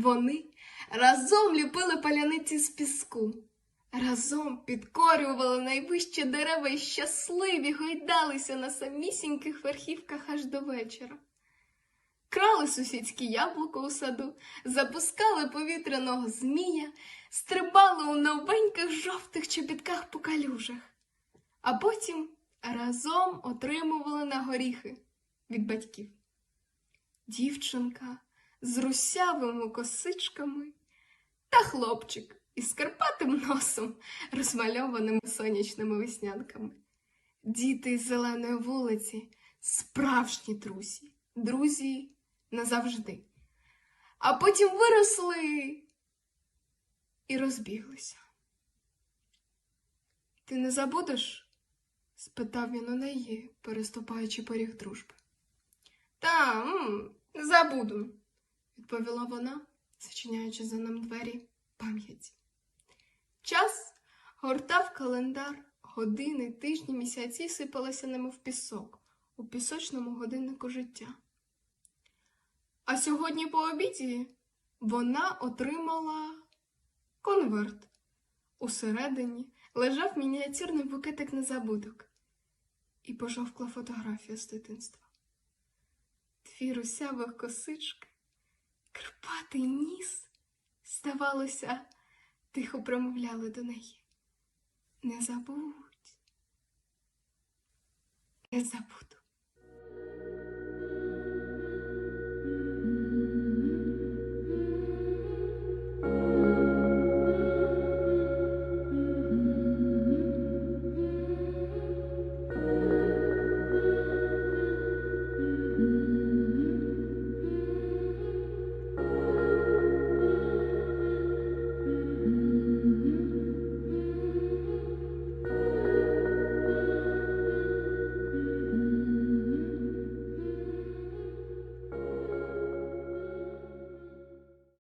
Вони разом ліпили паляниці з піску, разом підкорювали найвищі дерева і щасливі гойдалися на самісіньких верхівках аж до вечора. Крали сусідські яблуко у саду, запускали повітряного змія, стрибали у новеньких жовтих чобітках по калюжах, а потім разом отримували на горіхи від батьків. Дівчинка з русявими косичками та хлопчик із карпатим носом, розмальованими сонячними веснянками. Діти з зеленої вулиці, справжні друзі, друзі назавжди. А потім виросли і розбіглися. Ти не забудеш? спитав він у неї, переступаючи поріг дружби. Та, м, забуду, відповіла вона, зачиняючи за ним двері пам'яті. Час гортав календар, години, тижні, місяці сипалися немов пісок у пісочному годиннику життя. А сьогодні по обіді вона отримала конверт. Усередині лежав мініатюрний букетик незабудок і пожовкла фотографія з дитинства. Дві русявих косички, крпатий ніс, здавалося, тихо промовляли до неї. Не забудь, не забуду.